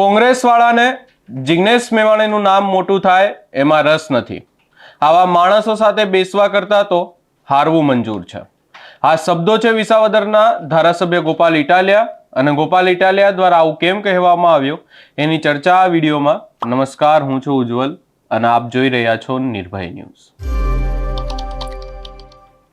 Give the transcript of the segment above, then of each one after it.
કોંગ્રેસ વાળાને જિગ્નેશ મેવાણીનું નામ મોટું થાય એમાં રસ નથી. આવા માણસો સાથે બેસવા કરતા તો હારવું મંજૂર છે. આ શબ્દો છે વિસાવદરના ધારાસભ્ય ગોપાલ ઇટાલિયા અને ગોપાલ ઇટાલિયા દ્વારા આવું કેમ કહેવામાં આવ્યું એની ચર્ચા આ વિડીયોમાં. નમસ્કાર, હું છું ઉજ્જવલ અને આપ જોઈ રહ્યા છો નિર્ભય ન્યૂઝ.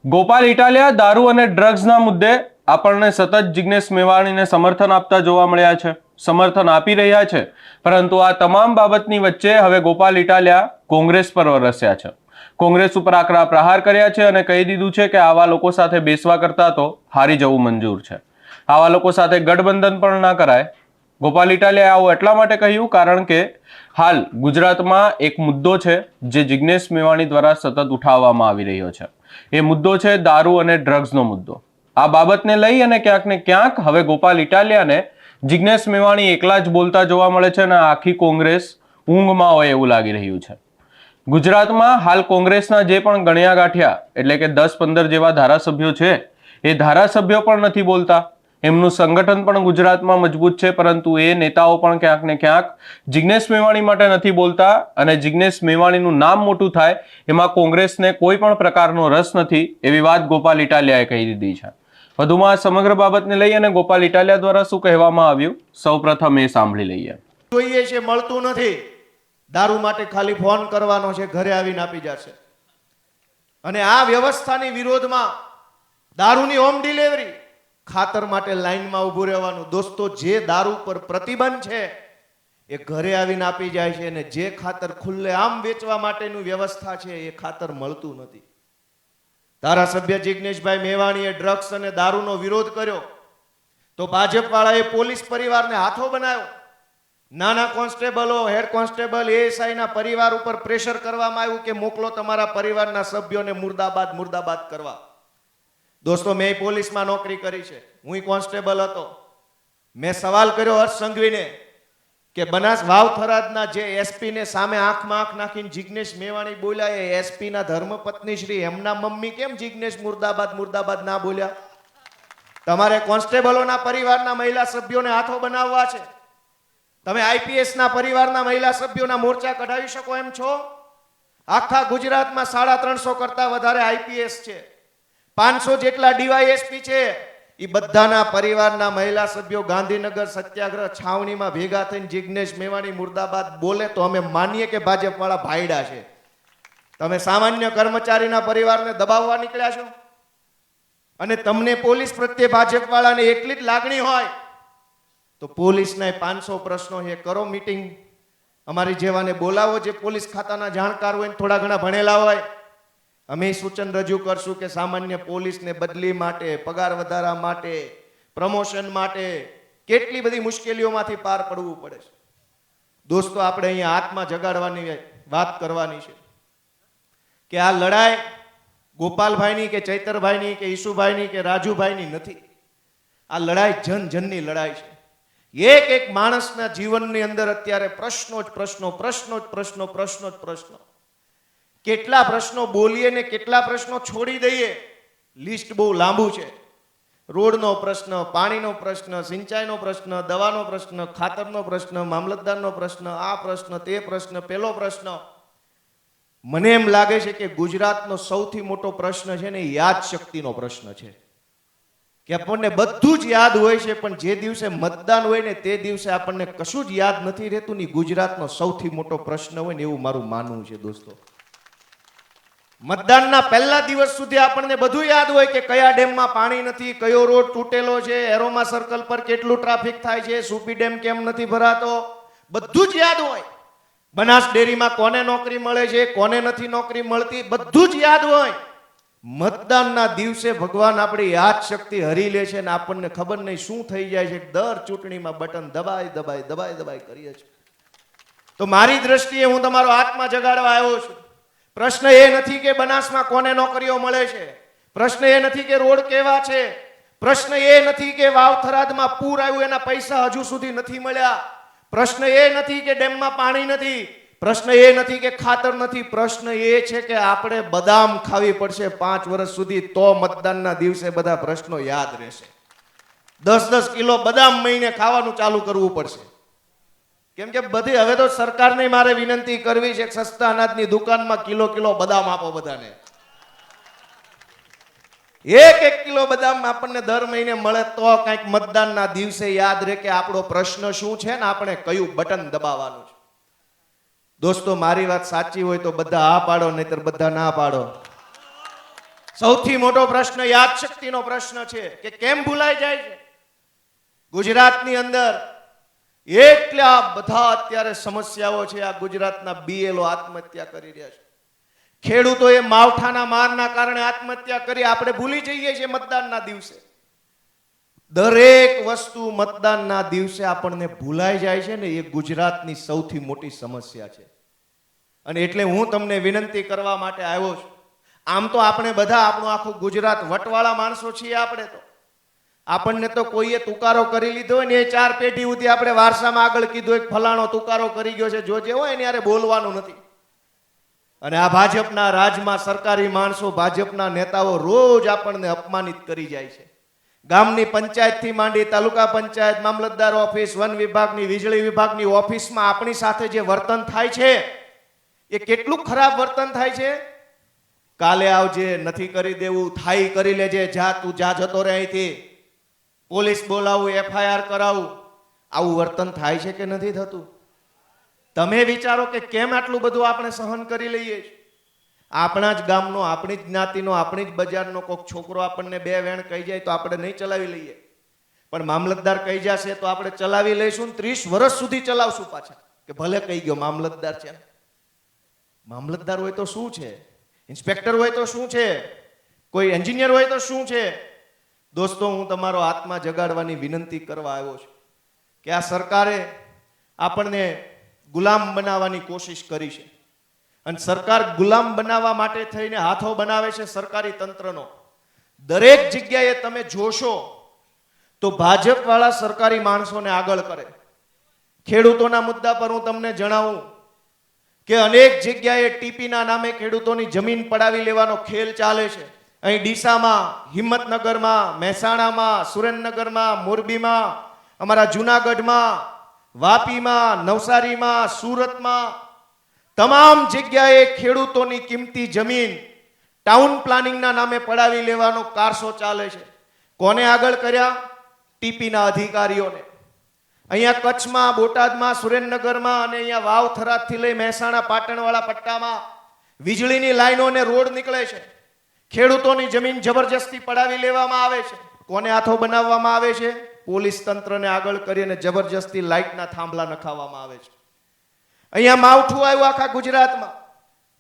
ગોપાલ ઇટાલિયા દારૂ અને ડ્રગ્સના મુદ્દે આપણને સતત જિગ્નેશ મેવાણીને સમર્થન આપતા જોવા મળ્યા છે. સમર્થન આપી રહ્યા છે. પરંતુ આ તમામ બાબતની વચ્ચે હવે ગોપાલ ઇટાલિયા કોંગ્રેસ પર વરસ્યા છે. કોંગ્રેસ ઉપર આકરા પ્રહાર કર્યા છે અને કહી દીધું છે કે આવા લોકો સાથે બેસવા કરતા તો હારી જવું મંજૂર છે. આવા લોકો સાથે ગઠબંધન પણ ના કરાય. ગોપાલ ઇટાલિયાએ આવું એટલા માટે કહ્યું કારણ કે હાલ ગુજરાતમાં એક મુદ્દો છે જે જિગ્નેશ મેવાણી દ્વારા સતત ઉઠાવવામાં આવી રહ્યો છે. એ મુદ્દો છે દારૂ અને ડ્રગ્સનો મુદ્દો. આ બાબતને લઈ અને ક્યાંક ને ક્યાંક હવે ગોપાલ ઇટાલિયાને જિગ્નેશ મેવાણી એકલા જ બોલતા જોવા મળે છે અને આખી કોંગ્રેસ ઊંઘમાં હોય એવું લાગી રહ્યું છે. ગુજરાતમાં હાલ કોંગ્રેસના જે પણ ગણ્યા ગાંઠ્યા એટલે કે દસ પંદર જેવા ધારાસભ્યો છે, એ ધારાસભ્યો પણ નથી બોલતા. એમનું સંગઠન પણ ગુજરાતમાં મજબૂત છે, પરંતુ એ નેતાઓ પણ ક્યાંક ને ક્યાંક જિગ્નેશ મેવાણી માટે નથી બોલતા અને જિગ્નેશ મેવાણીનું નામ મોટું થાય એમાં કોંગ્રેસને કોઈ પણ પ્રકારનો રસ નથી, એવી વાત ગોપાલ ઇટાલિયાએ કહી દીધી છે. વધુમાં સમગ્ર બાબતને લઈ અને ગોપાલ ઇટાલિયા દ્વારા શું કહેવામાં આવ્યું? સૌપ્રથમ એ સાંભળી લઈએ. જોઈએ છે, મળતું નથી. દારૂ માટે ખાલી ફોન કરવાનો છે, ઘરે આવીને આપી જશે. અને આ વ્યવસ્થાની વિરોધમાં દારૂની હોમ ડિલિવરી ખાતર માટે લાઈનમાં ઊભું રહેવાનું. દોસ્તો, જે દારૂ પર પ્રતિબંધ છે, એ ઘરે આવીને આપી જાય છે અને જે ખાતર ખુલ્લે આમ વેચવા માટેનું વ્યવસ્થા છે, એ ખાતર મળતું નથી. ધારાસભ્ય જિગ્નેશભાઈ મેવાણીએ ડ્રગ્સ અને દારૂનો વિરોધ કર્યો. તો ભાજપવાળાએ પોલીસ પરિવારને હાથો બનાવ્યો. નાના કોન્સ્ટેબલો, હેડ કોન્સ્ટેબલ, એએસઆઈના પરિવાર ઉપર પ્રેશર કરવામાં આવ્યું કે મોકલો તમારા પરિવારના સભ્યોને મુર્દાબાદ મુર્દાબાદ કરવા. દોસ્તો, મેં પોલીસમાં નોકરી કરી છે. હું કોન્સ્ટેબલ હતો. મેં સવાલ કર્યો હર્ષ સંઘવીને. કે બનાસ વાવ થરાદના જે એસપી ને સામે આંખમાં આંખ નાખીને જિજ્ઞેશ મેવાણી બોલ્યા એ એસપી ના ધર્મપત્ની શ્રી એમના મમ્મી કેમ જિગ્નેશ મુર્દાબાદ મુર્દાબાદ ના બોલ્યા? તમારે કોન્સ્ટેબલોના પરિવારના મહિલા સભ્યોને હાથો બનાવવા છે. તમે આઈપીએસ ના પરિવારના મહિલા સભ્યોના મોરચા કઢાવી શકો એમ છો? આખા ગુજરાતમાં સાડા ત્રણસો કરતા વધારે આઈપીએસ છે. પાંચસો જેટલા ડીવાયએસપી છે. એ બધાના પરિવારના મહિલા સભ્યો ગાંધીનગર સત્યાગ્રહ છાવણીમાં ભેગા થઈને જિગ્નેશ મેવાણી મુર્દાબાદ બોલે તો અમે માનીએ કે ભાજપવાળા ભાઈડા છે. તમે સામાન્ય કર્મચારીના પરિવારને દબાવવા નીકળ્યા છો? અને તમને પોલીસ પ્રત્યે ભાજપવાળાને એટલી જ લાગણી હોય? તો પોલીસના પાંચસો પ્રશ્નો એ કરો મીટિંગ. અમારી જેવાને બોલાવો, જે પોલીસ ખાતાના જાણકાર હોય થોડા ઘણા ભણેલા હોય. અમે સૂચન રજૂ કરશું કે સામાન્ય પોલીસને બદલી માટે, પગાર વધારા માટે, પ્રમોશન માટે કેટલી બધી મુશ્કેલીઓમાંથી પાર પડવું પડે છે. દોસ્તો, આપણે અહીંયા આત્મા જગાડવાની વાત કરવાની છે કે આ લડાઈ ગોપાલભાઈની કે ચૈતરભાઈની કે ઈશુભાઈની કે રાજુભાઈની નથી. આ લડાઈ જન જનની લડાઈ છે. એક એક માણસના જીવનની અંદર અત્યારે પ્રશ્નો જ પ્રશ્નો પ્રશ્નો જ પ્રશ્નો પ્રશ્નો જ પ્રશ્નો. કેટલા પ્રશ્નો બોલીએ ને કેટલા પ્રશ્નો છોડી દઈએ, લિસ્ટ બહુ લાંબુ છે. રોડનો પ્રશ્ન, પાણીનો પ્રશ્ન, સિંચાઈનો પ્રશ્ન, દવાનો પ્રશ્ન, ખાતરનો પ્રશ્ન, મામલતદારનો પ્રશ્ન, આ પ્રશ્ન, તે પ્રશ્ન, પેલો પ્રશ્ન. મને એમ લાગે છે કે ગુજરાતનો સૌથી મોટો પ્રશ્ન છે ને યાદ શક્તિનો પ્રશ્ન છે. કે આપણને બધું જ યાદ હોય છે, પણ જે દિવસે મતદાન હોય ને તે દિવસે આપણને કશું જ યાદ નથી રહેતું ની ગુજરાતનો સૌથી મોટો પ્રશ્ન હોય ને એવું મારું માનવું છે દોસ્તો. મતદાનના પહેલા દિવસ સુધી આપણને બધું યાદ હોય કે કયા ડેમમાં પાણી નથી, કયો રોડ તૂટેલો છે, એરોમા સર્કલ પર કેટલું ટ્રાફિક થાય છે, સુપી ડેમ કેમ નથી ભરાતો, બધું જ યાદ હોય. બનાસ ડેરીમાં કોને નોકરી મળે છે, કોને નથી નોકરી મળતી, બધું જ યાદ હોય. મતદાનના દિવસે ભગવાન આપણી યાદ શક્તિ હરી લે છે ને આપણને ખબર નહીં શું થઈ જાય છે, દર ચૂંટણીમાં બટન દબાઈ દબાઈ દબાઈ દબાઈ કરીએ છીએ. તો મારી દ્રષ્ટિએ હું તમારો આત્મા જગાડવા આવ્યો છું. પ્રશ્ન એ નથી કે બનાસમાં કોને નોકરીઓ મળે છે. પ્રશ્ન એ નથી કે રોડ કેવા છે. પ્રશ્ન એ નથી કે વાવ થરાદમાં પૂર આવ્યું, એના પૈસા હજુ સુધી નથી મળ્યા. પ્રશ્ન એ નથી કે ડેમમાં પાણી નથી. પ્રશ્ન એ નથી કે ખાતર નથી. પ્રશ્ન એ છે કે આપણે બદામ ખાવી પડશે પાંચ વર્ષ સુધી, તો મતદાનના દિવસે બધા પ્રશ્નો યાદ રહેશે. દસ દસ કિલો બદામ મહિને ખાવાનું ચાલુ કરવું પડશે. કેમ કે બધી હવે તો સરકારને મારે વિનંતી કરવી છે સસ્તા અનાજની દુકાનમાં કિલો કિલો બદામ આપો બધાને. એક એક કિલો બદામ આપણને દર મહિને મળે તો કંઈક મતદાનના દિવસે યાદ રહે કે આપણો પ્રશ્ન શું છે ને આપણે કયું બટન દબાવવાનું છે. દોસ્તો, મારી વાત સાચી હોય તો બધા આ પાડો, નહીતર બધા ના પાડો. સૌથી મોટો પ્રશ્ન યાદશક્તિનો પ્રશ્ન છે કે કેમ ભૂલાઈ જાય છે? ગુજરાતની અંદર એટલા બધા અત્યારે સમસ્યાઓ છે. આ ગુજરાતના બીએલઓ આત્મહત્યા કરી રહ્યા છે. ખેડૂતોએ માવઠાના મારના કારણે આત્મહત્યા કરી. આપણે ભૂલી જઈએ છીએ મતદાનના દિવસે. દરેક વસ્તુ મતદાનના દિવસે આપણને ભૂલાઈ જાય છે ને, એ ગુજરાતની સૌથી મોટી સમસ્યા છે. અને એટલે હું તમને વિનંતી કરવા માટે આવ્યો છું. આમ તો આપણે બધા આપણું આખું ગુજરાત વટવાળા માણસો છીએ આપણે તો. આપણને તો કોઈએ તુકારો કરી લીધો હોય ને એ ચાર પેઢી સુધી આપણે વારસામાં આગળ કીધું એક ફલાણો તુકારો કરી ગયો છે, જો જે હોય ને યારે બોલવાનું નથી. અને આ ભાજપના રાજમાં સરકારી માણસો, ભાજપના નેતાઓ રોજ આપણને અપમાનિત કરી જાય છે. ગામની પંચાયતથી માંડી તાલુકા પંચાયત, મામલતદાર ઓફિસ, વન વિભાગની, વીજળી વિભાગની ઓફિસમાં આપણી સાથે જે વર્તન થાય છે, એ કેટલું ખરાબ વર્તન થાય છે? કાલે આવજે, નથી કરી દેવું થાય કરી લેજે, જા તું, જા જતો રહે અહીંથી. પોલીસ બોલાવું, એફઆઈઆર કરાવું, આવું વર્તન થાય છે કે નથી થતું? તમે વિચારો કે કેમ આટલું બધું આપણે સહન કરી લઈએ આપણા જ ગામનો, આપણી જ જ્ઞાતિનો, આપણી જ બજારનો કોઈક છોકરો આપણને બે વેણ કહી જાય તો આપણે નહીં ચલાવી લઈએ. પણ મામલતદાર કહી જશે તો આપણે ચલાવી લઈશું ત્રીસ વર્ષ સુધી ચલાવશું પાછા. કે ભલે કહી ગયો મામલતદાર છે મામલતદાર હોય તો શું છે? ઇન્સ્પેક્ટર હોય તો શું છે? કોઈ એન્જિનિયર હોય તો શું છે? દોસ્તો, હું તમારો આત્મા જગાડવાની વિનંતી કરવા આવ્યો છું કે આ સરકારે આપણને ગુલામ બનાવવાની કોશિશ કરી છે. અને સરકાર ગુલામ બનાવવા માટે થઈને હાથો બનાવે છે સરકારી તંત્રનો. દરેક જગ્યાએ તમે જોશો તો ભાજપવાળા સરકારી માણસોને આગળ કરે. ખેડૂતોના મુદ્દા પર હું તમને જણાવું કે અનેક જગ્યાએ ટીપીના નામે ખેડૂતોની જમીન પડાવી લેવાનો ખેલ ચાલે છે. અહીં ડીસામાં, હિંમતનગરમાં, મહેસાણામાં, સુરેન્દ્રનગરમાં, મોરબીમાં, અમારા જુનાગઢમાં, વાપીમાં, નવસારીમાં, સુરતમાં તમામ જગ્યાએ ખેડૂતોની કિંમતી જમીન ટાઉન પ્લાનિંગના નામે પડાવી લેવાનો કારસો ચાલે છે. કોને આગળ કર્યા? ટીપીના અધિકારીઓને. અહીંયા કચ્છમાં, બોટાદમાં, સુરેન્દ્રનગરમાં અને અહીંયા વાવ થરાદથી લઈ મહેસાણા, પાટણવાળા પટ્ટામાં વીજળીની લાઈનો અને રોડ નીકળે છે. ખેડૂતોની જમીન જબરજસ્તી પડાવી લેવામાં આવે છે. કોને હાથો બનાવવામાં આવે છે? પોલીસ તંત્રને આગળ કરીને જબરજસ્તી લાઇટના થાંભલા નખાવવામાં આવે છે. અહીંયા માવઠું આવ્યું આખા ગુજરાતમાં.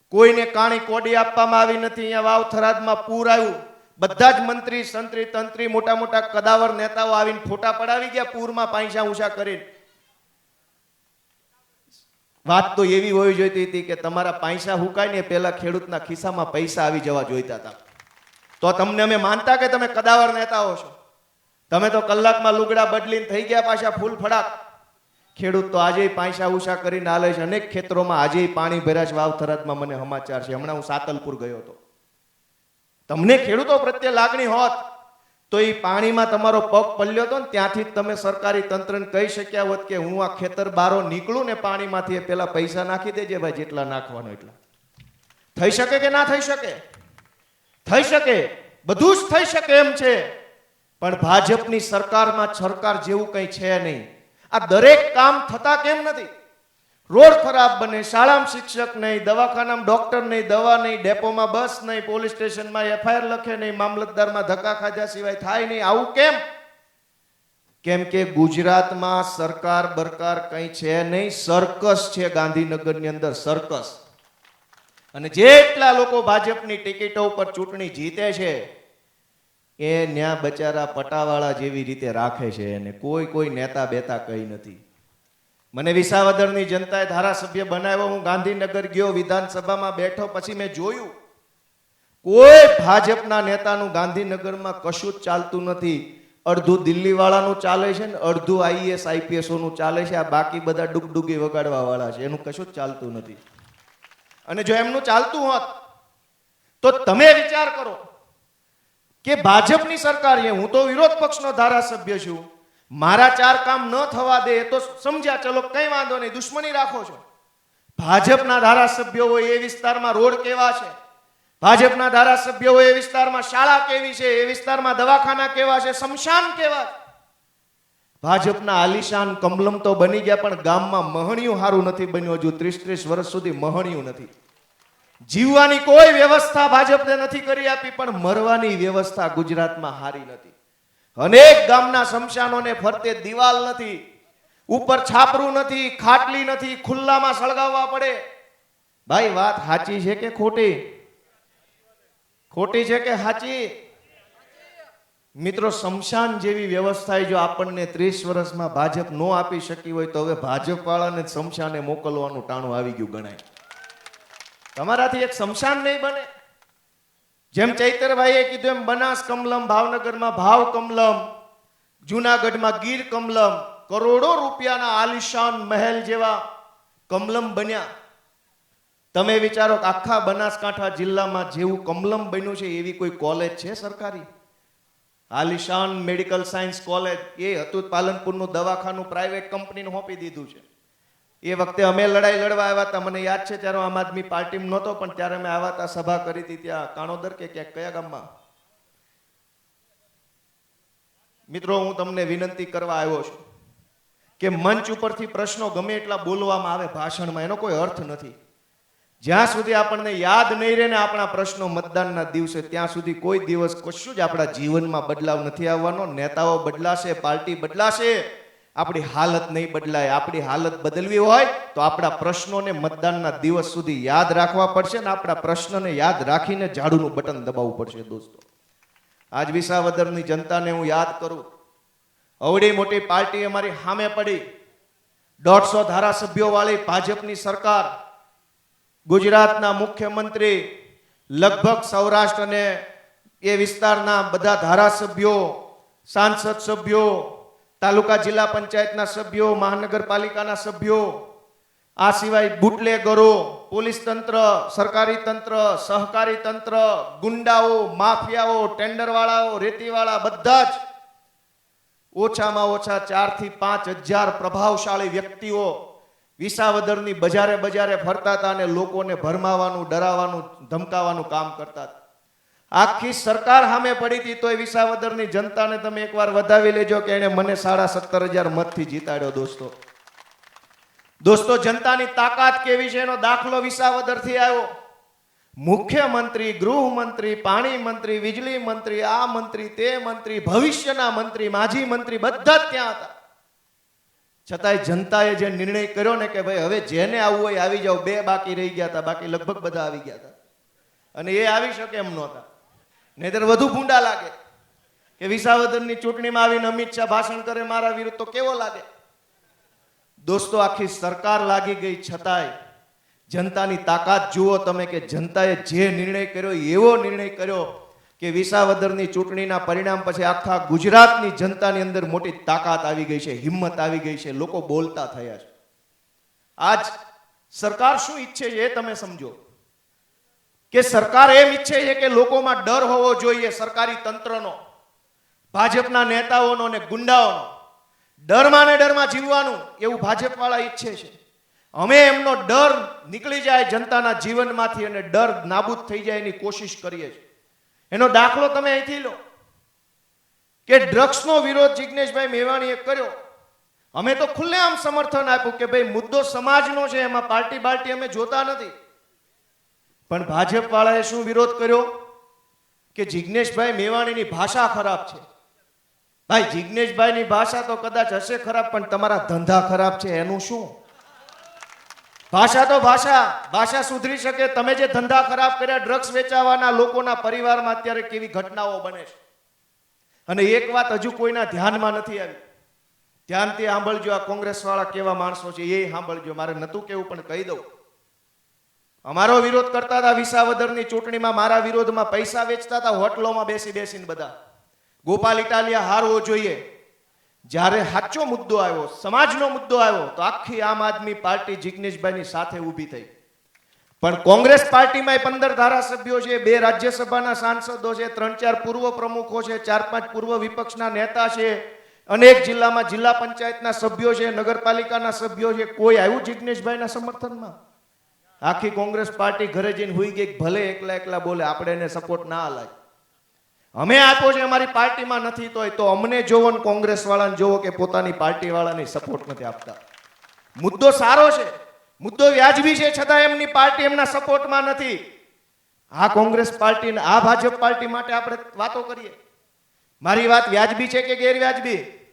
કોઈને કાણી કોડી આપવામાં આવી નથી. અહીંયા વાવ થરાદમાં પૂર આવ્યું. બધા જ મંત્રી, સંત્રી, તંત્રી મોટા મોટા કદાવર નેતાઓ આવીને ફોટા પડાવી ગયા પૂરમાં પાંચા ઊંચા કરીને. વાત તો એવી હોવી જોઈતી હતી કે તમારા પૈસા હુકાય ને પહેલા ખેડૂતના ખિસ્સામાં પૈસા આવી જવા જોઈતા હતા. તો તમને અમે માનતા કે તમે કદાવર નેતાઓ છો? તમે તો કલાકમાં લુગડા બદલીને થઈ ગયા પાછા ફૂલ ફડાક. ખેડૂત તો આજે પૈસા ઉષા કરીને આલે છે. અનેક ખેતરોમાં આજે પાણી ભર્યા છે. વાવ થરાદમાં મને સમાચાર છે. હમણાં હું સાતલપુર ગયો હતો. તમને ખેડૂતો પ્રત્યે લાગણી હોત તો એ પાણીમાં તમારો પગ પલ્યો હતો ને ત્યાંથી તમે સરકારી તંત્રને કહી શક્યા હોત કે હું આ ખેતર બારો નીકળું ને પાણીમાંથી એ પેલા પૈસા નાખી દેજે ભાઈ, જેટલા નાખવાનો એટલા. થઈ શકે કે ના થઈ શકે? થઈ શકે. બધું જ થઈ શકે એમ છે. પણ ભાજપની સરકારમાં સરકાર જેવું કંઈ છે નહીં. આ દરેક કામ થતા કેમ નથી? રોડ ખરાબ બને, શાળામાં શિક્ષક નહીં, દવાખાનામાં ડોક્ટર નહીં, દવા નહીં, ડેપોમાં બસ નહીં, પોલીસ સ્ટેશનમાં એફઆઈઆર લખે નહીં, મામલતદારમાં ધક્કા ખાધા સિવાય થાય નહીં. આવું કેમ? કેમ કે ગુજરાતમાં સરકાર બરકાર કંઈ છે નહીં, સર્કસ છે ગાંધીનગરની અંદર, સર્કસ. અને જેટલા લોકો ભાજપની ટિકિટો ઉપર ચૂંટણી જીતે છે, એ ન્યા બચારા પટાવાળા જેવી રીતે રાખે છે અને કોઈ કોઈ નેતા બેતા કઈ નથી. મને વિસાવદરની જનતાએ ધારાસભ્ય બનાવ્યો, હું ગાંધીનગર ગયો, વિધાનસભામાં બેઠો, પછી મેં જોયું, કોઈ ભાજપના નેતાનું ગાંધીનગરમાં કશું જ ચાલતું નથી. અડધું દિલ્હીવાળાનું ચાલે છે ને અડધું આઈએસ આઈપીએસઓનું ચાલે છે, આ બાકી બધા ડુગડુગી વગાડવા વાળા છે, એનું કશું જ ચાલતું નથી. અને જો એમનું ચાલતું હોત, તો તમે વિચાર કરો કે ભાજપની સરકાર હું તો વિરોધ પક્ષનો ધારાસભ્ય છું. મારા ચાર કામ ન થવા દે તો સમજ્યા, ચલો, કઈ વાંધો નહીં, દુશ્મની રાખો છો. ભાજપના ધારાસભ્યો હોય એ વિસ્તારમાં રોડ કેવા છે? ભાજપના ધારાસભ્યો હોય એ વિસ્તારમાં શાળા કેવી છે? એ વિસ્તારમાં દવાખાના કેવા છે? શમશાન કેવા છે? ભાજપના આલિશાન કમલમ તો બની ગયા, પણ ગામમાં મહણિયું સારું નથી બન્યું. હજુ ત્રીસ ત્રીસ વર્ષ સુધી મહણિયું નથી. જીવવાની કોઈ વ્યવસ્થા ભાજપને નથી કરી આપી, પણ મરવાની વ્યવસ્થા ગુજરાતમાં હારી નથી. અનેક ગામના શમશાનોને ફરતે દિવાલ નથી, ઉપર છાપરું નથી, ખાટલી નથી, ખુલ્લામાં સળગાવવા પડે. ભાઈ, વાત સાચી છે કે ખોટી? ખોટી છે કે સાચી? મિત્રો, શમશાન જેવી વ્યવસ્થા જો આપણને ત્રીસ વર્ષમાં ભાજપ નો આપી શકી હોય તો હવે ભાજપ વાળાને શમશાને મોકલવાનું ટાણું આવી ગયું ગણાય. તમારાથી એક શમશાન નહીં બને. જેમ ચૈતરભાઈએ કીધું એમ, બનાસ કમલમ, ભાવનગરમાં ભાવ કમલમ, જુનાગઢમાં ગીર કમલમ, કરોડો રૂપિયાના આલિશાન મહેલ જેવા કમલમ બન્યા. તમે વિચારો કે આખા બનાસકાંઠા જિલ્લામાં જેવું કમલમ બન્યું છે, એવી કોઈ કોલેજ છે સરકારી? આલિશાન મેડિકલ સાયન્સ કોલેજ, એ હતું પાલનપુરનું દવાખાનું પ્રાઇવેટ કંપનીને સોંપી દીધું છે. એ વખતે અમે લડાઈ લડવા આવ્યા હતા. મને યાદ છે ત્યારે આમ આદમી પાર્ટીમાં નહોતો, પણ ત્યારે અમે આવ્યા હતા, સભા કરી હતી ત્યાં, કાણોદર કે ક્યાંક, કયા ગામમાં? મિત્રો, હું તમને વિનંતી કરવા આવ્યો છું કે મંચ ઉપરથી પ્રશ્નો ગમે એટલા બોલવામાં આવે, ભાષણમાં એનો કોઈ અર્થ નથી. જ્યાં સુધી આપણને યાદ નહીં રહે ને આપણા પ્રશ્નો મતદાનના દિવસે, ત્યાં સુધી કોઈ દિવસ કશું જ આપણા જીવનમાં બદલાવ નથી આવવાનો. નેતાઓ બદલાશે, પાર્ટી બદલાશે. આપણી હાલત નહીં બદલાય, આપણી હાલત બદલવી હોય તો આપણા પ્રશ્નોને મતદાનના દિવસ સુધી યાદ રાખવા પડશે ને આપણા પ્રશ્નને યાદ રાખીને ઝાડુનું બટન દબાવવું પડશે દોસ્તો. આજ વિસાવદરની જનતાને હું યાદ કરું. અવડી મોટી પાર્ટી અમારી સામે પડી. દોઢસો ધારાસભ્યો વાળી ભાજપની સરકાર, ગુજરાતના મુખ્યમંત્રી, લગભગ સૌરાષ્ટ્ર અને એ વિસ્તારના બધા ધારાસભ્યો, સાંસદ સભ્યો તાલુકા જિલ્લા પંચાયતના સભ્યો, મહાનગરપાલિકાના સભ્યો, આ સિવાય બુટલેગરો, પોલીસ તંત્ર, સરકારી તંત્ર, સહકારી તંત્ર, ગુંડાઓ, માફિયાઓ, ટેન્ડરવાળાઓ, રેતીવાળા, બધા જ ઓછામાં ઓછા ચારથી પાંચ હજાર પ્રભાવશાળી વ્યક્તિઓ વિસાવદરની બજારે બજારે ફરતા હતા અને લોકોને ભરમાવાનું ડરાવવાનું ધમકાવાનું કામ કરતા હતા. આખી સરકાર સામે પડી હતી તો એ વિસાવદરની જનતાને તમે એકવાર વધાવી લેજો કે એને મને સાડા સત્તર હજાર મતથી જીતાડ્યો, દોસ્તો. દોસ્તો, જનતાની તાકાત કેવી છે? એનો દાખલો વિસાવદરથી આવ્યો. મુખ્યમંત્રી, ગૃહમંત્રી, પાણી મંત્રી, વીજળી મંત્રી, આ મંત્રી, તે મંત્રી, ભવિષ્યના મંત્રી, માજી મંત્રી બધા જ ત્યાં હતા. છતાંય જનતાએ જે નિર્ણય કર્યો ને કે ભાઈ હવે જેને આવવું હોય આવી જાઓ, બે બાકી રહી ગયા હતા, બાકી લગભગ બધા આવી ગયા હતા. અને એ આવી શકે એમ નહોતા. નહીતર વધુ ભૂંડા લાગે. કે વિસાવદરની ચૂંટણીમાં આવીને અમિત શાહ ભાષણ કરે મારા વિરુદ્ધ તો કેવો લાગે? દોસ્તો, આખી સરકાર લાગી ગઈ છતાંય જનતાની તાકાત જુઓ તમે કે જનતાએ જે નિર્ણય કર્યો, એવો નિર્ણય કર્યો કે વિસાવદરની ચૂંટણીના પરિણામ પછી આખા ગુજરાતની જનતાની અંદર મોટી તાકાત આવી ગઈ છે, હિંમત આવી ગઈ છે, લોકો બોલતા થયા છે. આજ સરકાર શું ઈચ્છે છે એ તમે સમજો. કે સરકાર એમ ઈચ્છે છે કે લોકોમાં ડર હોવો જોઈએ સરકારી તંત્રનો, ભાજપના નેતાઓનો અને ગુંડાઓનો. ડરમાં ને ડરમાં જીવવાનું એવું ભાજપવાળા ઈચ્છે છે. અમે એમનો ડર નીકળી જાય જનતાના જીવનમાંથી અને ડર નાબૂદ થઈ જાય એની કોશિશ કરીએ છીએ. એનો દાખલો તમે અહીંથી લો. કે ડ્રગ્સનો વિરોધ જિજ્ઞેશભાઈ મેવાણીએ કર્યો. અમે તો ખુલ્લેઆમ સમર્થન આપ્યું કે ભાઈ મુદ્દો સમાજનો છે, એમાં પાર્ટી બાર્ટી અમે જોતા નથી. પણ ભાજપ વાળાએ શું વિરોધ કર્યો? કે જિજ્ઞેશભાઈ મેવાણીની ભાષા ખરાબ છે. ભાઈ જિજ્ઞેશભાઈની ભાષા તો કદાચ હશે ખરાબ, પણ તમારા ધંધા ખરાબ છે, એનું શું? ભાષા તો ભાષા ભાષા સુધરી શકે. તમે જે ધંધા ખરાબ કર્યા, ડ્રગ્સ વેચાવાના લોકોના પરિવારમાં અત્યારે કેવી ઘટનાઓ બને છે? અને એક વાત હજુ કોઈના ધ્યાનમાં નથી આવી. ધ્યાનથી સાંભળજો, આ કોંગ્રેસ વાળા કેવા માણસો છે, એ સાંભળજો. મારે નતું કેવું પણ કહી દઉં. અમારો વિરોધ કરતા હતા વિસાવદરની ચૂંટણીમાં, મારા વિરોધમાં પૈસા વેચતા હતા, હોટલોમાં બેસી બેસીને બધા. ગોપાલ ઇટાલિયા હારવો જોઈએ. જ્યારે સાચો મુદ્દો આવ્યો, સમાજનો મુદ્દો આવ્યો, તો આખી આમ આદમી પાર્ટી જિગ્નેશભાઈની સાથે ઊભી થઈ. પણ કોંગ્રેસ પાર્ટીમાં પંદર ધારાસભ્યો છે, બે રાજ્યસભાના સાંસદો છે, ત્રણ ચાર પૂર્વ પ્રમુખો છે, ચાર પાંચ પૂર્વ વિપક્ષના નેતા છે, અનેક જિલ્લામાં જિલ્લા પંચાયતના સભ્યો છે, નગરપાલિકાના સભ્યો છે. કોઈ આવ્યું જિગ્નેશભાઈના સમર્થનમાં? આખી કોંગ્રેસ પાર્ટી ઘરે જઈને હુઈ ગઈ ભલે એકલા એકલા બોલે, આપણે એને સપોર્ટ ના અલાય. અમે આપ્યો છે અમારી પાર્ટીમાં નથી તોય, તો અમને જોવો ને કોંગ્રેસ વાળાને જોવો કે પોતાની પાર્ટી વાળાને સપોર્ટ નથી આપતા. મુદ્દો સારો છે, મુદ્દો વ્યાજબી છે, છતાં એમની પાર્ટી એમના સપોર્ટમાં નથી. આ કોંગ્રેસ પાર્ટી આ ભાજપ પાર્ટી માટે આપણે વાતો કરીએ. મારી વાત વ્યાજબી છે કે ગેરવ્યાજબી?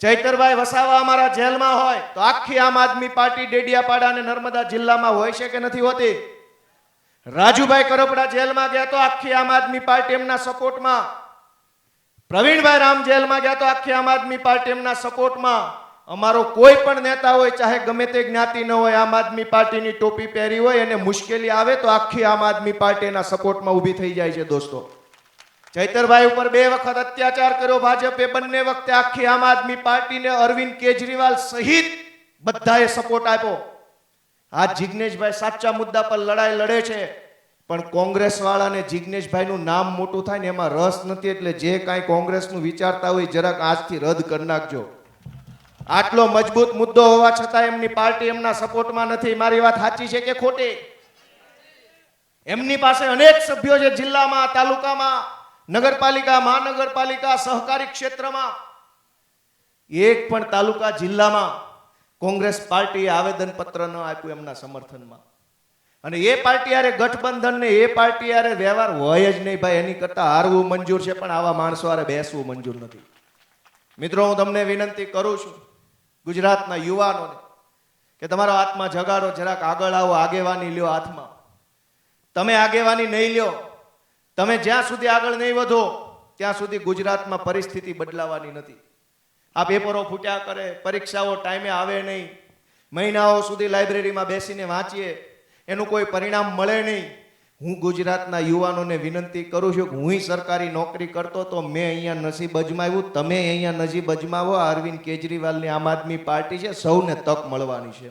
ચૈતરભાઈ વસાવા અમારા જેલમાં હોય, તો આખી આમ આદમી પાર્ટી ડેડિયાપાડા અને નર્મદા જિલ્લામાં હોય છે કે નથી હોતી? રાજુભાઈ કરપડા જેલમાં ગયા તો આખી આમ આદમી પાર્ટી એમના સપોર્ટમાં. પ્રવીણભાઈ રામ જેલમાં ગયા તો આખી આમ આદમી પાર્ટી એમના સપોર્ટમાં. અમારો કોઈ પણ નેતા હોય, ચાહે ગમે તે જ્ઞાતિ ન હોય, આમ આદમી પાર્ટીની ટોપી પહેરી હોય અને મુશ્કેલી આવે તો આખી આમ આદમી પાર્ટીના સપોર્ટમાં ઊભી થઈ જાય છે, દોસ્તો. ચૈતરભાઈ ઉપર બે વખત અત્યાચાર કર્યો. ભાજપે બંને વખતે આખી આમ આદમી પાર્ટીને અરવિંદ કેજરીવાલ સહિત બધાએ સપોર્ટ આપ્યો. આ જિજ્ઞેશભાઈ સાચા મુદ્દા પર લડાઈ લડે છે, પણ કોંગ્રેસ વાળાને જિગ્નેશભાઈનું નામ મોટું થાય ને એમાં રસ નથી, એટલે જે કાંઈ કોંગ્રેસનું વિચારતા હોય જરાક આજથી રદ કરી નાખજો. આટલો મજબૂત મુદ્દો હોવા છતાં એમની પાર્ટી એમના સપોર્ટમાં નથી. મારી વાત સાચી છે કે ખોટી? એમની પાસે અનેક સભ્યો છે જિલ્લામાં, તાલુકામાં. નગરપાલિકા, મહાનગરપાલિકા, સહકારી ક્ષેત્રમાં, એક પણ તાલુકા જિલ્લામાં કોંગ્રેસ પાર્ટીએ આવેદન પત્ર ન આપ્યું એમના સમર્થનમાં. અને એ પાર્ટી યારે ગઠબંધન ને એ પાર્ટી યારે વ્યવહાર હોય જ નહીં ભાઈ, એની કરતા હારવું મંજૂર છે, પણ આવા માણસો હારે બેસવું મંજૂર નથી. મિત્રો, હું તમને વિનંતી કરું છું ગુજરાતના યુવાનોને કે તમારો હાથમાં જગાડો, જરાક આગળ આવો, આગેવાની લ્યો હાથમાં. તમે આગેવાની નહીં લ્યો તમે જ્યાં સુધી આગળ નહીં વધો, ત્યાં સુધી ગુજરાતમાં પરિસ્થિતિ બદલાવાની નથી. આ પેપરો ફૂટ્યા કરે, પરીક્ષાઓ ટાઈમે આવે નહીં. મહિનાઓ સુધી લાઇબ્રેરીમાં બેસીને વાંચીએ, એનું કોઈ પરિણામ મળે નહીં. હું ગુજરાતના યુવાનોને વિનંતી કરું છું કે હું સરકારી નોકરી કરતો તો મેં અહીંયા નસીબ અજમાવ્યું, તમે અહીંયા નસીબ અજમાવો. અરવિંદ કેજરીવાલની આમ આદમી પાર્ટી છે, સૌને તક મળવાની છે.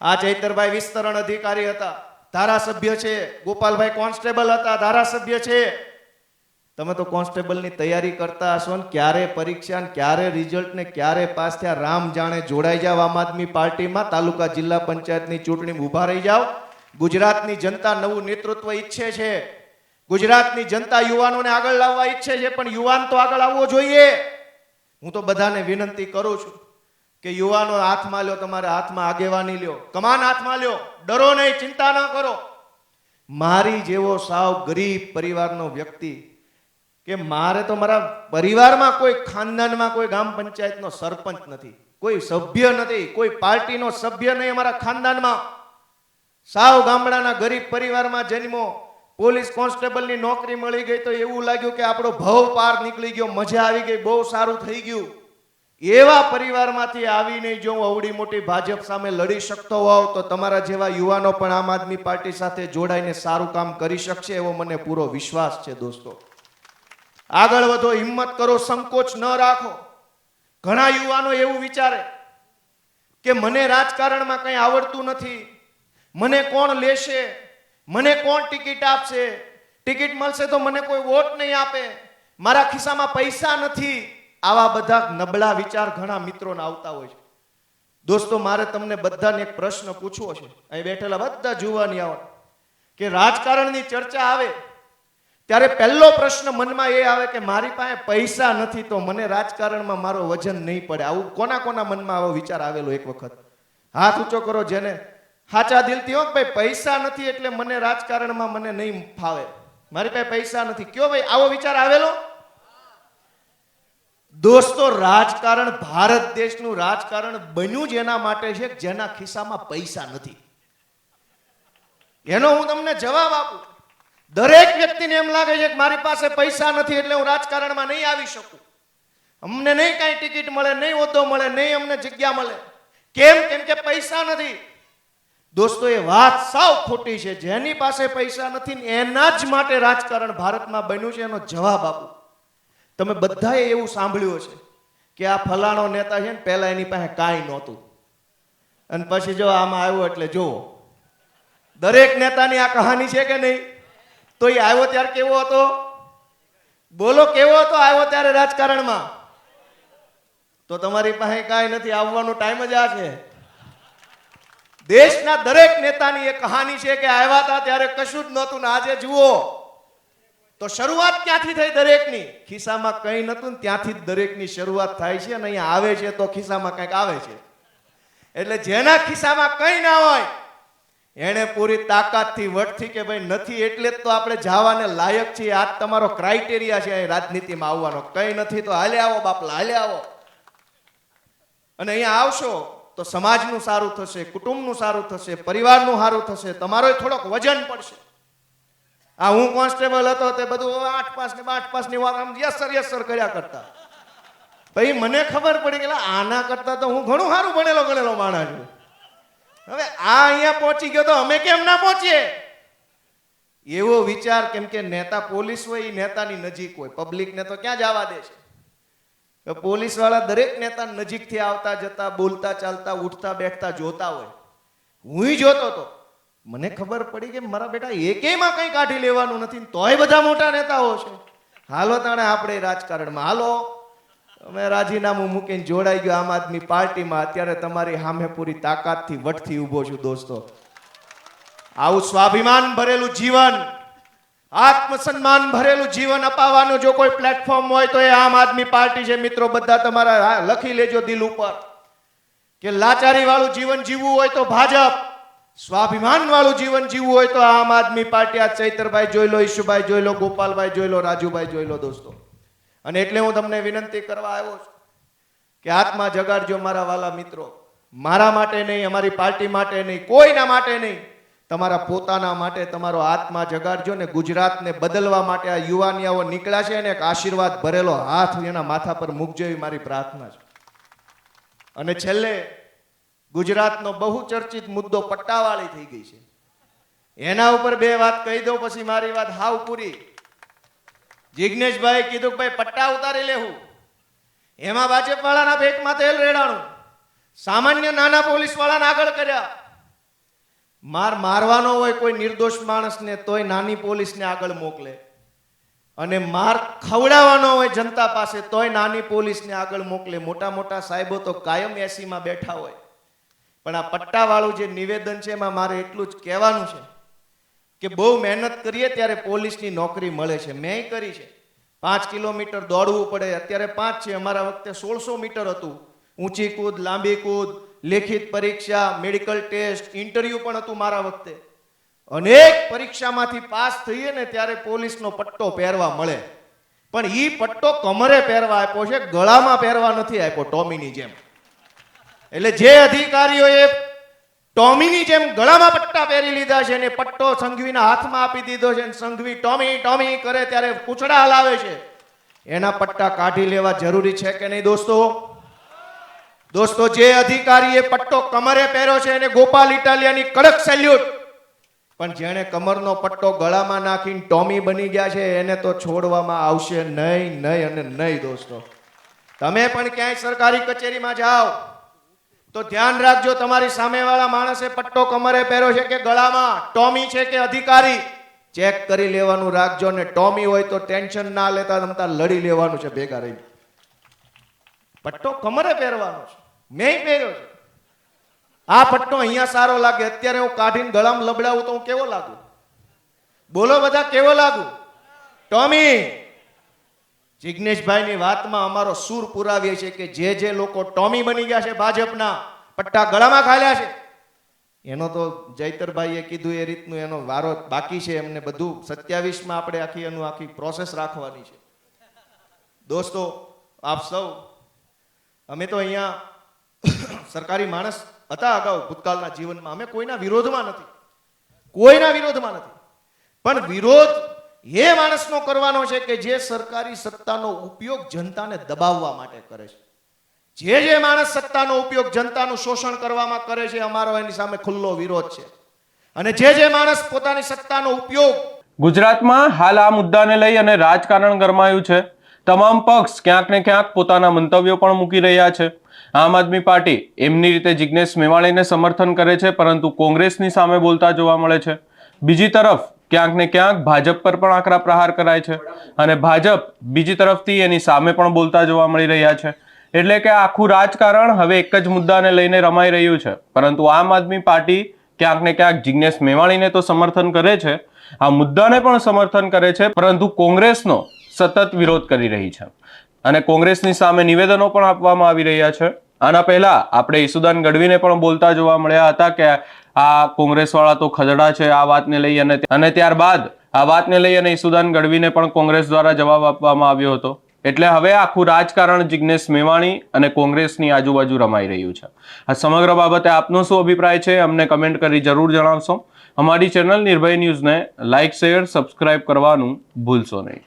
આ ચૈતરભાઈ વિસ્તરણ અધિકારી હતા. ધારાસભ્ય છે. ગોપાલભાઈ કોન્સ્ટેબલ હતા, ધારાસભ્ય છે. તમે તો કોન્સ્ટેબલની તૈયારી કરતા હશો ને, ક્યારે પરીક્ષા ને ક્યારે રિઝલ્ટ ને ક્યારે પાસ થયા, રામ જાણે જોડાઈ જાવ આમ આદમી પાર્ટીમાં, તાલુકા જિલ્લા પંચાયતની ચૂંટણી ઊભા રહી જાવ. ગુજરાતની જનતા નવું નેતૃત્વ ઈચ્છે છે. ગુજરાતની જનતા યુવાનોને આગળ લાવવા ઈચ્છે છે, પણ યુવાન તો આગળ આવવો જોઈએ. હું તો બધાને વિનંતી કરું છું કે યુવાનો હાથમાં લ્યો, તમારે હાથમાં આગેવાની લ્યો. કમાન હાથમાં લ્યો. ડરો નહીં, ચિંતા ન કરો. મારી જેવો સાવ ગરીબ પરિવારનો વ્યક્તિ કે મારે તો મારા પરિવારમાં કોઈ ખાનદાનમાં કોઈ ગામ પંચાયતનો સરપંચ નથી, કોઈ સભ્ય નથી, કોઈ પાર્ટીનો સભ્ય નહીં અમારા ખાનદાનમાં. સાવ ગામડાના ગરીબ પરિવારમાં જન્મો, પોલીસ કોન્સ્ટેબલની નોકરી મળી ગઈ તો એવું લાગ્યું કે આપણો ભવ પાર નીકળી ગયો, મજા આવી ગઈ, બહુ સારું થઈ ગયું. એવા પરિવારમાંથી આવીને જો હું અવડી મોટી ભાજપ સામે લડી શકતો હોઉં, તો તમારા જેવા યુવાનો પણ આમ આદમી પાર્ટી સાથે જોડાઈને સારું કામ કરી શકશે એવો મને પૂરો વિશ્વાસ છે દોસ્તો. આગળ વધો, હિંમત કરો, સંકોચ ન રાખો. ઘણા યુવાનો એવું વિચારે કે મને રાજકારણમાં કંઈ આવડતું નથી, મને કોણ લેશે, મને કોણ ટિકિટ આપશે? ટિકિટ મળશે તો મને કોઈ વોટ નહીં આપે, મારા ખિસ્સામાં પૈસા નથી. આવા બધા નબળા વિચાર ઘણા મિત્રોને આવતા હોય છે. દોસ્તો, મારે તમને બધાને એક પ્રશ્ન પૂછવો છે. અહીં બેઠેલા બધા જોવાની આવો. કે રાજકારણની ચર્ચા આવે, ત્યારે પહેલો પ્રશ્ન મનમાં એ આવે કે મારી પાસે પૈસા નથી તો મને રાજકારણમાં મારો વજન નહીં પડે. આવું કોના કોના મનમાં આવો વિચાર આવેલો એક વખત? હાથ ઊંચો કરો જેને. સાચા દિલથી હો ભાઈ પૈસા નથી એટલે મને રાજકારણમાં મને નહીં ફાવે. મારી પાસે પૈસા નથી. કયો ભાઈ આવો વિચાર આવેલો? દોસ્તો, રાજકારણ ભારત દેશનું રાજકારણ બન્યું જ એના માટે છે, જેના ખિસ્સામાં પૈસા નથી. એનો હું તમને જવાબ આપું. દરેક વ્યક્તિને એમ લાગે છે કે મારી પાસે પૈસા નથી એટલે હું રાજકારણમાં નહીં આવી શકું. અમને નહીં કાંઈ ટિકિટ મળે, નહીં હોદ્દો મળે, નહીં અમને જગ્યા મળે. કેમ? કેમ કે પૈસા નથી. દોસ્તો, એ વાત સાવ ખોટી છે. જેની પાસે પૈસા નથી એના જ માટે રાજકારણ ભારતમાં બન્યું છે, એનો જવાબ આપું. તમે બધાએ એવું સાંભળ્યું છે કે આ ફલાણો નેતા છે ને, પહેલા એની પાસે કાંઈ નહોતું. અને પછી જો આમાં આવ્યો એટલે જુઓ. દરેક નેતાની આ કહાની છે કે નહીં? તો એ આવ્યો ત્યારે કેવો હતો? બોલો, કેવો હતો? આવ્યો ત્યારે રાજકારણમાં. તો તમારી પાસે કાંઈ નથી, આવવાનો ટાઈમ જ આ છે. દેશના દરેક નેતાની એ કહાની છે કે આવ્યા હતા ત્યારે કશું જ નહોતું. ને આજે જુઓ. તો શરૂઆત ક્યાંથી થઈ દરેકની? ખિસ્સામાં કંઈ નહોતું ને ત્યાંથી જ દરેકની શરૂઆત થાય છે અને અહીંયા આવે છે તો ખિસ્સામાં કંઈક આવે છે. એટલે જેના ખિસ્સામાં કંઈ ના હોય, એણે પૂરી તાકાતથી વટથી કે ભાઈ નથી એટલે જ તો આપણે જવાને લાયક છીએ. આ તમારો ક્રાઇટેરિયા છે રાજનીતિમાં આવવાનો. કંઈ નથી તો હાલે આવો બાપલા, હાલે આવો. અને અહીંયા આવશો તો સમાજનું સારું થશે, કુટુંબનું સારું થશે, પરિવારનું સારું થશે તમારો થોડોક વજન પડશે. આ હું કોન્સ્ટેબલ હતો તે બધું આઠ પાસ ને આઠ પાસની વાત આમ યસર યસર કર્યા કરતા. પછી મને ખબર પડી કે આના કરતા તો હું ઘણું સારું ભણેલો ગણેલો માણસ છું. હવે આ અહીંયા પહોંચી ગયો તો અમે કેમ ના પહોંચીએ? એવો વિચાર કેમ કે નેતા પોલીસ હોય એ નેતાની નજીક હોય. પબ્લિકને તો ક્યાં જવા દે છે? પોલીસવાળા દરેક નેતા નજીકથી આવતા જતા, બોલતા ચાલતા, ઉઠતા બેઠતા જોતા હોય. હું જોતો હતો મને ખબર પડી કે મારા બેટા એકેયમાં કંઈ કાઢી લેવાનું નથી તોય બધા મોટા નેતાઓ છે. હાલો તાણે આપણે રાજકારણમાં. હાલો. અમે રાજીનામું મૂકીને જોડાઈ ગયો આમ આદમી પાર્ટીમાં. અત્યારે તમારી સામે પૂરી તાકાતથી વટથી ઊભો છું દોસ્તો. આવું સ્વાભિમાન ભરેલું જીવન આત્મસન્માન ભરેલું જીવન અપાવવાનું જો કોઈ પ્લેટફોર્મ હોય તો એ આમ આદમી પાર્ટી છે. મિત્રો બધા તમારા લખી લેજો દિલ ઉપર. કે લાચારી વાળું જીવન જીવવું હોય તો ભાજપ. સ્વાભિમાન વાળું જીવન જીવવું હોય તો આમ આદમી પાર્ટી, આ ચૈતરભાઈ જોઈ લો, ઈશુભાઈ જોઈ લો, ગોપાલભાઈ જોઈ લો, રાજુભાઈ જોઈ લો દોસ્તો. અને એટલે હું તમને વિનંતી કરવા આવ્યો છું કે આત્મા જગાડજો મારા વાલા મિત્રો. મારા માટે નહીં, અમારી પાર્ટી માટે નહીં, કોઈના માટે નહીં. તમારા પોતાના માટે તમારો આત્મા જગાડજો ને ગુજરાતને બદલવા માટે આ યુવાનિયાઓ નીકળ્યા છે અને એક આશીર્વાદ ભરેલો હાથ એના માથા પર મૂકજો એવી મારી પ્રાર્થના છે. અને છેલ્લે ગુજરાતનો બહુ ચર્ચિત મુદ્દો પટ્ટાવાળી થઈ ગઈ છે. એના ઉપર બે વાત કહી દઉં, પછી મારી વાત હાવ પૂરી. જિજ્ઞેશભાઈ કીધું કે ભાઈ, પટ્ટા ઉતારી લેવું એમાં ભાજપ વાળાના પેટમાં તેલ રેડાણું. સામાન્ય નાના પોલીસ વાળાને આગળ કર્યા. માર મારવાનો હોય કોઈ નિર્દોષ માણસને, તોય નાની પોલીસને આગળ મોકલે. અને માર ખવડાવવાનો હોય જનતા પાસે, તોય નાની પોલીસને આગળ મોકલે. મોટા મોટા સાહેબો તો કાયમ એસીમાં બેઠા હોય. પણ આ પટ્ટાવાળું જે નિવેદન છે એમાં મારે એટલું જ કહેવાનું છે કે બહુ મહેનત કરીએ ત્યારે પોલીસની નોકરી મળે છે. મેં કરી છે. પાંચ કિલોમીટર દોડવું પડે. અત્યારે પાંચ છે. અમારા વખતે સોળસો મીટર હતું. ઊંચી કૂદ, લાંબી કૂદ, લેખિત પરીક્ષા, મેડિકલ ટેસ્ટ, ઇન્ટરવ્યુ પણ હતું મારા વખતે. અનેક પરીક્ષામાંથી પાસ થઈએ ને ત્યારે પોલીસનો પટ્ટો પહેરવા મળે. પણ એ પટ્ટો કમરે પહેરવા આપ્યો છે. ગળામાં પહેરવા નથી આપ્યો ટોમીની જેમ. એટલે જે અધિકારીઓએ ટોમીની જેમ ગળામાં પટ્ટા પહેરી લીધા છે અને પટ્ટો સંઘવીના હાથમાં આપી દીધો છે સંઘવી ટોમી ટોમી કરે ત્યારે પૂછડા હલાવે છે. એના પટ્ટા કાઢી લેવા જરૂરી છે કે નહીં દોસ્તો? દોસ્તો, જે અધિકારીએ પટ્ટો કમરે પહેર્યો છે એને ગોપાલ ઇટાલિયાની કડક સેલ્યુટ. પણ જેણે કમરનો પટ્ટો ગળામાં નાખીને ટોમી બની ગયા છે એને તો છોડવામાં આવશે નહીં નહીં અને નહીં દોસ્તો. તમે પણ ક્યાંય સરકારી કચેરીમાં જાઓ. તો ધ્યાન રાખજો, તમારી સામેવાળા માણસે પટ્ટો કમરે પહેર્યો છે કે ગળામાં? ટોમી છે કે અધિકારી? ચેક કરી લેવાનું રાખજો ને ટોમી હોય તો ટેન્શન ના લેતા તમતા લડી લેવાનું છે ભેગા રહી પટ્ટો કમરે પહેરવાનો છે. મેં પહેર્યો છે. આ પટ્ટો અહીંયા સારો લાગે. અત્યારે હું કાઢીને ગળામાં લબડાવું તો હું કેવો લાગુ? બોલો બધા, કેવો લાગુ? ટોમી જિજ્ઞેશભાઈની વાતમાં અમારો સૂર પુરાવીએ છે કે જે જે લોકો ટોમી બની ગયા છે ભાજપના, પટ્ટા ગળામાં ખાલ્યા છે. એનો તો જૈતરભાઈએ કીધું એ રીતનું, એનો વારો બાકી છે, એમને બધું સત્યાવીસમાં આપણે આખી એનું આખી પ્રોસેસ રાખવાની છે. દોસ્તો, આપ સૌ, અમે તો અહીંયા સરકારી માણસ હતા અગાઉ ભૂતકાળના જીવનમાં. અમે કોઈના વિરોધમાં નથી. કોઈના વિરોધમાં નથી. પણ વિરોધ એ માણસનો કરવાનો છે કે જે સરકારી સત્તાનો ઉપયોગ જનતાને દબાવવા માટે કરે છે. જે જે માણસ સત્તાનો ઉપયોગ જનતાનું શોષણ કરવામાં કરે છે, અમારો એની સામે ખુલ્લો વિરોધ છે. અને જે જે માણસ પોતાની સત્તાનો ઉપયોગ ગુજરાતમાં હાલ આ મુદ્દાને લઈ અને રાજકારણ ગરમાયું છે. તમામ પક્ષ ક્યાંક ને ક્યાંક પોતાના મંતવ્યો પણ મૂકી રહ્યા છે. આમ આદમી પાર્ટી એમની રીતે જિજ્ઞેશ મેવાણીને સમર્થન કરે છે, પરંતુ કોંગ્રેસની સામે બોલતા જોવા મળે છે. બીજી તરફ ક્યાંક ને ક્યાંક ભાજપ પર પણ આકરા પ્રહાર કરાય છે. અને ભાજપ બીજી તરફથી એની સામે પણ બોલતા જોવા મળી રહ્યા છે. એટલે કે આખું રાજકારણ હવે એક જ મુદ્દાને લઈને રમાઈ રહ્યું છે. પરંતુ આમ આદમી પાર્ટી ક્યાંક ને ક્યાંક જિજ્ઞેશ મેવાણીને તો સમર્થન કરે છે. આ મુદ્દાને પણ સમર્થન કરે છે. પરંતુ કોંગ્રેસનો સતત વિરોધ કરી રહી છે. અને કોંગ્રેસની સામે નિવેદનો પણ આપવામાં આવી રહ્યા છે. આના પહેલા આપણે ઈસુદાન ગઢવીને પણ બોલતા જોવા મળ્યા હતા કે આ કોંગ્રેસવાળા તો ખજડા છે, આ વાતને લઈ અને અને ત્યારબાદ આ વાતને લઈ અને ઈસુદાન ગઢવીને પણ કોંગ્રેસ દ્વારા જવાબ આપવામાં આવ્યો હતો. એટલે હવે આખું રાજકારણ જિજ્ઞેશ મેવાણી અને કોંગ્રેસની આજુબાજુ રમાઈ રહ્યું છે. આ સમગ્ર બાબતે આપનો શું અભિપ્રાય છે, અમને કમેન્ટ કરી જરૂર જણાવશો. અમારી ચેનલ નિર્ભય ન્યૂઝને લાઇક શેર, સબસ્ક્રાઇબ કરવાનું ભૂલશો નહીં.